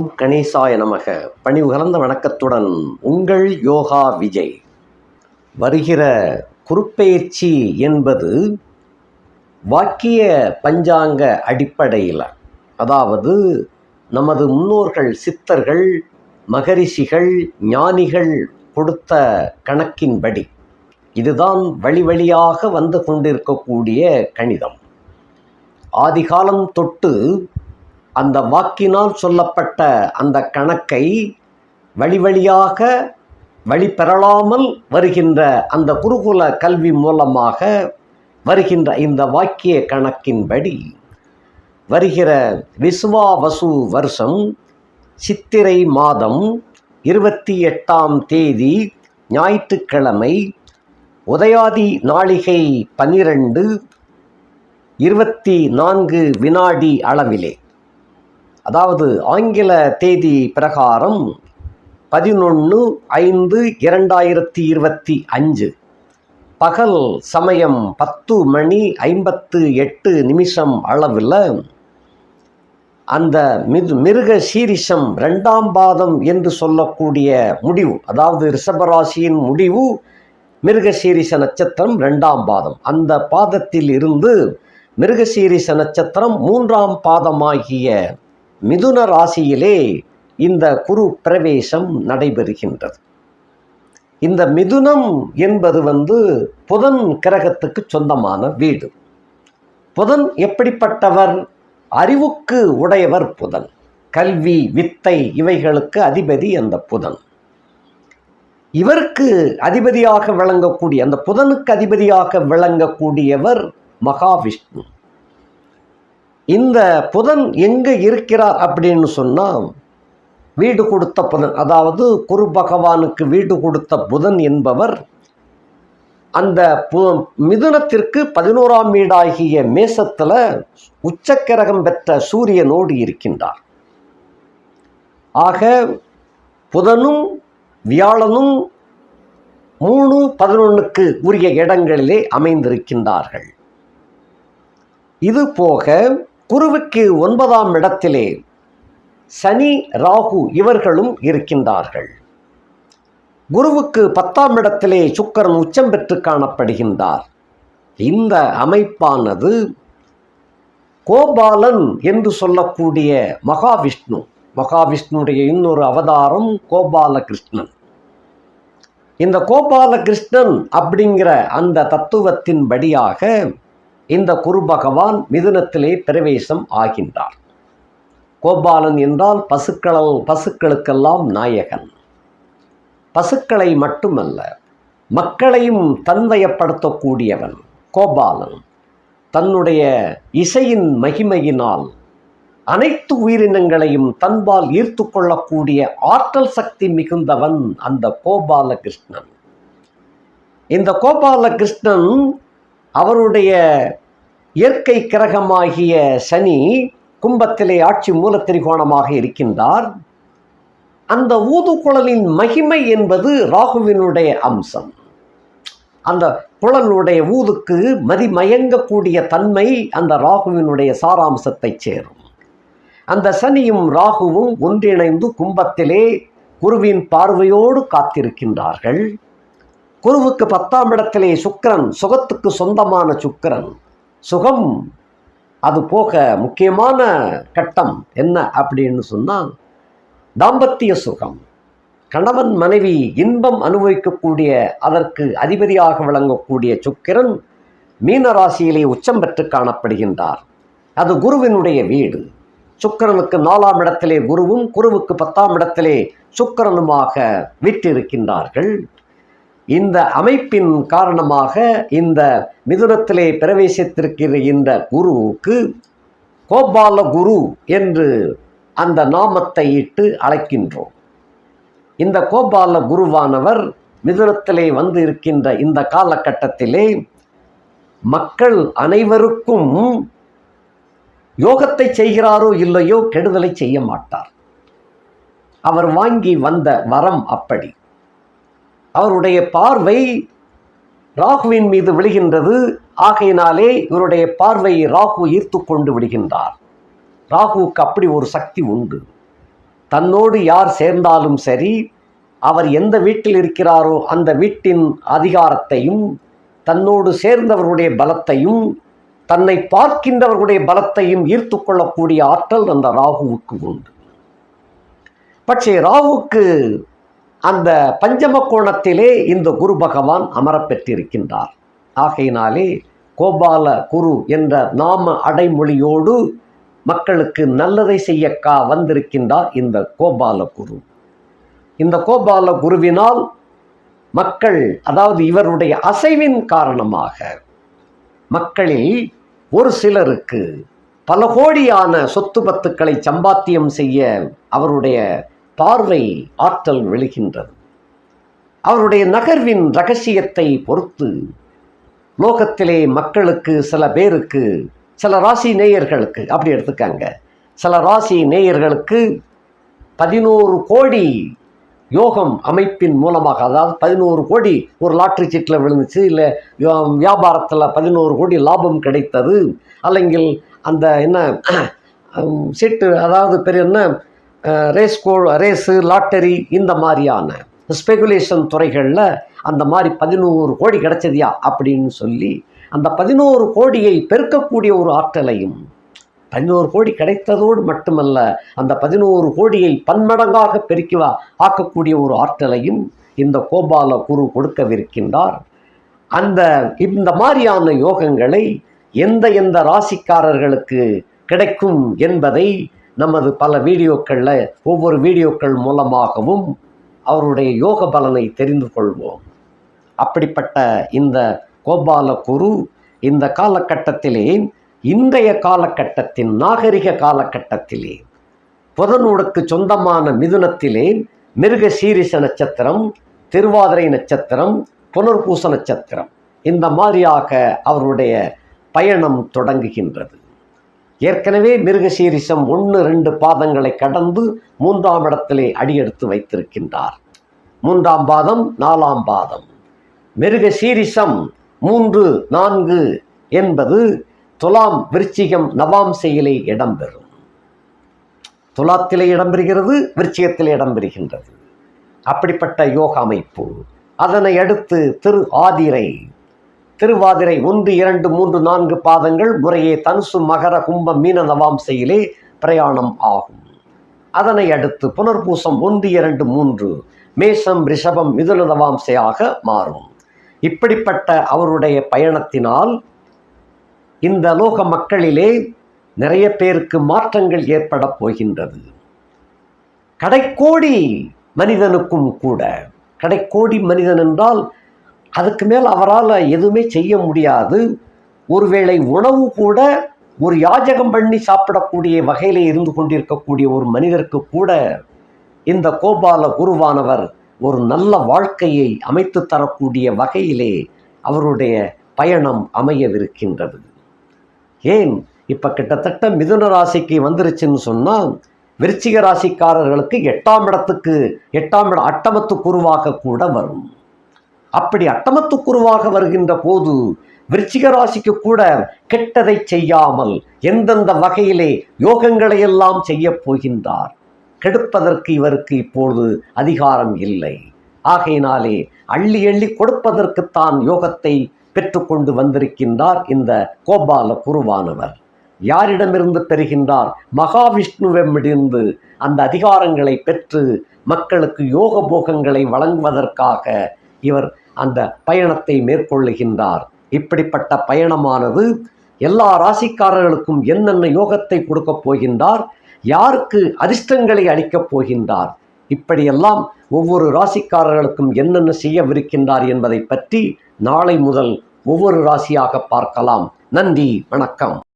ஓம் கணேசாய நமக. பணிவு கலந்த வணக்கத்துடன் உங்கள் யோகா விஜய். வருகிற குருப்பெயர்ச்சி என்பது வாக்கிய பஞ்சாங்க அடிப்படையில் அதாவது நமது முன்னோர்கள் சித்தர்கள் மகரிஷிகள் ஞானிகள் கொடுத்த கணக்கின்படி இதுதான் வழி வழியாக வந்து கொண்டிருக்கக்கூடிய கணிதம். ஆதிகாலம் தொட்டு அந்த வாக்கினால் சொல்லப்பட்ட அந்த கணக்கை வழி வழியாக வழி பெறலாமல் வருகின்ற அந்த குருகுல கல்வி மூலமாக வருகின்ற இந்த வாக்கிய கணக்கின்படி வருகிற விஸ்வாவசு வருஷம் சித்திரை மாதம் இருபத்தி எட்டாம் தேதி ஞாயிற்றுக்கிழமை உதயாதி நாளிகை பனிரெண்டு இருபத்தி நான்கு வினாடி அளவிலே. அதாவது ஆங்கில தேதி பிரகாரம் பதினொன்று ஐந்து இரண்டாயிரத்தி இருபத்தி அஞ்சு. பகல் சமயம் பத்து மணி ஐம்பத்து எட்டு நிமிஷம் அளவில் அந்த மிது மிருக சீரிஷம் ரெண்டாம் பாதம் என்று சொல்லக்கூடிய முடிவு அதாவது ரிஷபராசியின் முடிவு மிருகசீரிஷ நட்சத்திரம் ரெண்டாம் பாதம். அந்த பாதத்தில் இருந்து மிருகசீரிஷ நட்சத்திரம் மூன்றாம் பாதமாகிய மிதுன ராசியிலே இந்த குரு பிரவேசம் நடைபெறுகின்றது. இந்த மிதுனம் என்பது வந்து புதன் கிரகத்துக்கு சொந்தமான வீடு. புதன் எப்படிப்பட்டவர்? அறிவுக்கு உடையவர் புதன். கல்வி வித்தை இவைகளுக்கு அதிபதி அந்த புதன். இவருக்கு அதிபதியாக விளங்கக்கூடிய அந்த புதனுக்கு அதிபதியாக விளங்கக்கூடியவர் மகாவிஷ்ணு. இந்த புதன் எங்கே இருக்கிறார் அப்படின்னு சொன்னால் வீடு கொடுத்த புதன் அதாவது குரு பகவானுக்கு வீடு கொடுத்த புதன் என்பவர் அந்த பு மிதுனத்திற்கு பதினோராம் வீடாகிய மேசத்தில் உச்சக்கிரகம் பெற்ற சூரியனோடு இருக்கின்றார். ஆக புதனும் வியாழனும் மூணு பதினொன்றுக்கு உரிய இடங்களிலே அமைந்திருக்கின்றார்கள். இது போக குருவுக்கு ஒன்பதாம் இடத்திலே சனி ராகு இவர்களும் இருக்கின்றார்கள். குருவுக்கு பத்தாம் இடத்திலே சுக்கரன் உச்சம் பெற்று காணப்படுகின்றார். இந்த அமைப்பானது கோபாலன் என்று சொல்லக்கூடிய மகாவிஷ்ணு. மகாவிஷ்ணுடைய இன்னொரு அவதாரம் கோபாலகிருஷ்ணன். இந்த கோபாலகிருஷ்ணன் அப்படிங்கிற அந்த தத்துவத்தின்படியாக இந்த குரு பகவான் மிதுனத்திலே பிரவேசம் ஆகின்றார். கோபாலன் என்றால் பசுக்களல் பசுக்களுக்கெல்லாம் நாயகன். பசுக்களை மட்டுமல்ல மக்களையும் தன்வயப்படுத்தக்கூடியவன் கோபாலன். தன்னுடைய இசையின் மகிமையினால் அனைத்து உயிரினங்களையும் தன்பால் ஈர்த்து கொள்ளக்கூடிய ஆற்றல் சக்தி மிகுந்தவன் அந்த கோபாலகிருஷ்ணன். இந்த கோபாலகிருஷ்ணன் அவருடைய இயற்கை கிரகமாகிய சனி கும்பத்திலே ஆட்சி மூலத்திரிகோணமாக இருக்கின்றார். அந்த ஊதுகுழலின் மகிமை என்பது ராகுவினுடைய அம்சம். அந்த குழலுடைய ஊதுக்கு மதிமயங்கக்கூடிய தன்மை அந்த ராகுவினுடைய சாராம்சத்தை சேரும். அந்த சனியும் ராகுவும் ஒன்றிணைந்து கும்பத்திலே குருவின் பார்வையோடு காத்திருக்கின்றார்கள். குருவுக்கு பத்தாம் இடத்திலே சுக்கரன் சுகத்துக்கு சொந்தமான சுக்கரன். சுகம். அது போக முக்கியமான கட்டம் என்ன அப்படின்னு சொன்னால் தாம்பத்திய சுகம். கணவன் மனைவி இன்பம் அனுபவிக்கக்கூடிய அதற்கு அதிபதியாக விளங்கக்கூடிய சுக்கிரன் மீன ராசியிலே உச்சம் பெற்று காணப்படுகின்றார். அது குருவினுடைய வீடு. சுக்கரனுக்கு நாலாம் இடத்திலே குருவும் குருவுக்கு பத்தாம் இடத்திலே சுக்கரனுமாக விட்டிருக்கின்றார்கள் இந்த அமைப்பின் காரணமாக இந்த மிதுனத்திலே பிரவேசித்திருக்கிற இந்த குருவுக்கு கோபால குரு என்று அந்த நாமத்தை இட்டு அழைக்கின்றோம். இந்த கோபால குருவானவர் மிதுனத்திலே வந்து இருக்கின்ற இந்த காலகட்டத்திலே மக்கள் அனைவருக்கும் யோகத்தை செய்கிறாரோ இல்லையோ கெடுதலை செய்ய மாட்டார். அவர் வாங்கி வந்த வரம் அப்படி. அவருடைய பார்வை ராகுவின் மீது விழுகின்றது. ஆகையினாலே இவருடைய பார்வையை ராகு ஈர்த்து கொண்டு விடுகின்றார். ராகுவுக்கு அப்படி ஒரு சக்தி உண்டு. தன்னோடு யார் சேர்ந்தாலும் சரி அவர் எந்த வீட்டில் இருக்கிறாரோ அந்த வீட்டின் அதிகாரத்தையும் தன்னோடு சேர்ந்தவர்களுடைய பலத்தையும் தன்னை பார்க்கின்றவர்களுடைய பலத்தையும் ஈர்த்து கொள்ளக்கூடிய ஆற்றல் அந்த ராகுவுக்கு உண்டு. பட்சே ராகுவுக்கு அந்த பஞ்சம கோணத்திலே இந்த குரு பகவான் அமரப்பெற்றிருக்கின்றார். ஆகையினாலே கோபால குரு என்ற நாம அடைமொழியோடு மக்களுக்கு நல்லதை செய்யக்கா வந்திருக்கின்றார் இந்த கோபால குரு. இந்த கோபால குருவினால் மக்கள் அதாவது இவருடைய அசைவின் காரணமாக மக்களில் ஒரு சிலருக்கு பல கோடியான சொத்து பத்துக்களை சம்பாத்தியம் செய்ய அவருடைய பார்வை ஆற்றல் விழுகின்றது. அவருடைய நகர்வின் ரகசியத்தை பொறுத்து லோகத்திலே மக்களுக்கு சில பேருக்கு சில ராசி நேயர்களுக்கு அப்படி எடுத்துக்காங்க. சில ராசி நேயர்களுக்கு பதினோரு கோடி யோகம் அமைப்பின் மூலமாக அதாவது பதினோரு கோடி ஒரு லாட்ரி சீட்டில் விழுந்துச்சு இல்லை வியாபாரத்தில் பதினோரு கோடி லாபம் கிடைத்தது அல்லங்கில் அந்த என்ன சீட்டு அதாவது பெரிய என்ன ரேஸ் கோ ரேஸு லாட்டரி இந்த மாதிரியான ஸ்பெகுலேஷன் துறைகளில் அந்த மாதிரி பதினோரு கோடி கிடைச்சதியா அப்படின்னு சொல்லி அந்த பதினோரு கோடியை பெருக்கக்கூடிய ஒரு ஆற்றலையும் பதினோரு கோடி கிடைத்ததோடு மட்டுமல்ல அந்த பதினோரு கோடியை பன்மடங்காக பெருக்கிவா ஆக்கக்கூடிய ஒரு ஆற்றலையும் இந்த கோபால குரு கொடுக்கவிருக்கின்றார். அந்த இந்த மாதிரியான யோகங்களை எந்த எந்த ராசிக்காரர்களுக்கு கிடைக்கும் என்பதை நமது பல வீடியோக்களில் ஒவ்வொரு வீடியோக்கள் மூலமாகவும் அவருடைய யோக பலனை தெரிந்து கொள்வோம். அப்படிப்பட்ட இந்த கோபால குரு இந்த காலகட்டத்திலே இன்றைய காலகட்டத்தின் நாகரிக காலகட்டத்திலே புதனூடுக்கு சொந்தமான மிதுனத்திலே மிருக சீரிச நட்சத்திரம் திருவாதிரை நட்சத்திரம் புனர்பூச நட்சத்திரம். இந்த மாதிரியாக அவருடைய பயணம் தொடங்குகின்றது. ஏற்கனவே மிருகசீரிசம் ஒன்று ரெண்டு பாதங்களை கடந்து மூன்றாம் இடத்திலே அடியெடுத்து வைத்திருக்கின்றார். மூன்றாம் பாதம் நாலாம் பாதம். மிருகசீரிசம் மூன்று நான்கு என்பது துலாம் விருச்சிகம் நவாம்சையிலே இடம்பெறும். துலாத்திலே இடம்பெறுகிறது விருச்சிகத்திலே இடம்பெறுகின்றது. அப்படிப்பட்ட யோக அமைப்பு. அதனை அடுத்து திரு ஆதிரை திருவாதிரை ஒன்று இரண்டு மூன்று நான்கு பாதங்கள் முறையே தனுசு மகர கும்பம் மீன நவாம்சையிலே பிரயாணம் ஆகும். அதனை அடுத்து புனர்பூசம் ஒன்று இரண்டு மூன்று மேஷம் ரிஷபம் மிதுன நவாம்சையாக மாறும். இப்படிப்பட்ட அவருடைய பயணத்தினால் இந்த லோக மக்களிலே நிறைய பேருக்கு மாற்றங்கள் ஏற்பட போகின்றது. கடைக்கோடி மனிதனுக்கும் கூட கடைக்கோடி மனிதன் என்றால் அதுக்கு மேல் அவரால் எதுவுமே செய்ய முடியாது. ஒருவேளை உணவு கூட ஒரு யாஜகம் பண்ணி சாப்பிடக்கூடிய வகையிலே இருந்து கொண்டிருக்கக்கூடிய ஒரு மனிதருக்கு கூட இந்த கோபால குருவானவர் ஒரு நல்ல வாழ்க்கையை அமைத்து தரக்கூடிய வகையிலே அவருடைய பயணம் அமையவிருக்கின்றது. ஏன்? இப்போ கிட்டத்தட்ட மிதுன ராசிக்கு வந்துருச்சுன்னு சொன்னால் விருச்சிக ராசிக்காரர்களுக்கு எட்டாம் இடத்துக்கு எட்டாம் இட அட்டமத்து குருவாக கூட வரும். அப்படி அட்டமத்து குருவாக வருகின்ற போது விருச்சிக ராசிக்கு கூட கெட்டதை செய்யாமல் எந்தெந்த வகையிலே யோகங்களை எல்லாம் செய்யப் போகின்றார். கெடுப்பதற்கு இவருக்கு இப்பொழுது அதிகாரம் இல்லை. ஆகையினாலே அள்ளி அள்ளி கொடுப்பதற்குத்தான் யோகத்தை பெற்றுக்கொண்டு வந்திருக்கின்றார் இந்த கோபால குருவானவர். யாரிடமிருந்து பெறுகின்றார்? மகாவிஷ்ணுவிடமிருந்து அந்த அதிகாரங்களை பெற்று மக்களுக்கு யோக போகங்களை வழங்குவதற்காக இவர் அந்த பயணத்தை மேற்கொள்ளுகின்றார். இப்படிப்பட்ட பயணமானது எல்லா ராசிக்காரர்களுக்கும் என்னென்ன யோகத்தை கொடுக்கப் போகின்றார் யாருக்கு அதிர்ஷ்டங்களை அளிக்கப் போகின்றார் இப்படியெல்லாம் ஒவ்வொரு ராசிக்காரர்களுக்கும் என்னென்ன செய்யவிருக்கின்றார் என்பதை பற்றி நாளை முதல் ஒவ்வொரு ராசியாக பார்க்கலாம். நன்றி வணக்கம்.